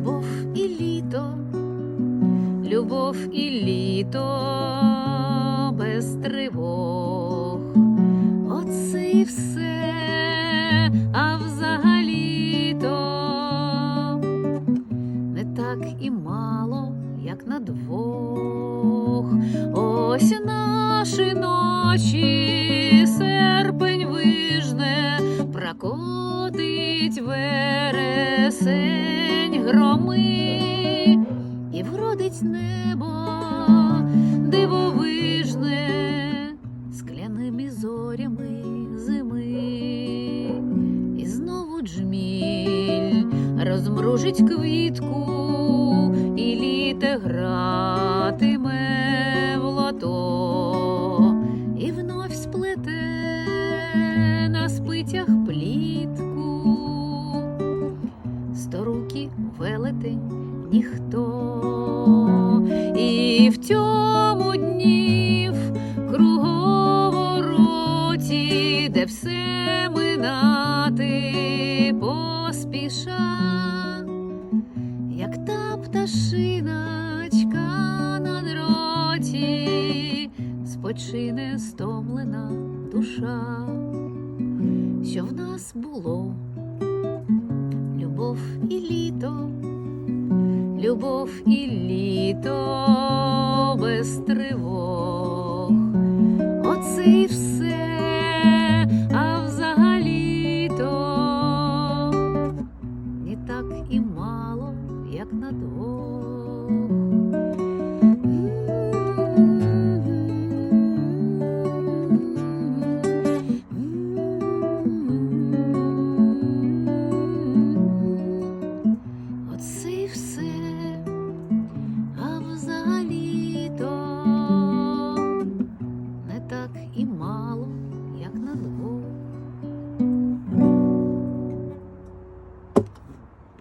любов і літо, любов і літо без тривог. Оце і все, а взагалі-то не так і мало, як на двох. Ось наші ночі, серпень вижне, прокотить вересень громи і вродить небо дивовижне скляними зорями зими, і знову джміль розмружить квітку, і літе гратиме в лото, і вновь сплете на спицях велетень ніхто, і в цьому днів круговороті, де все минати поспіша, як та пташиночка на дроті, спочине стомлена душа, що в нас було? Любов і літо, любов і літо без тривог. Оце і все, а взагалі-то не так і мало, як на двох.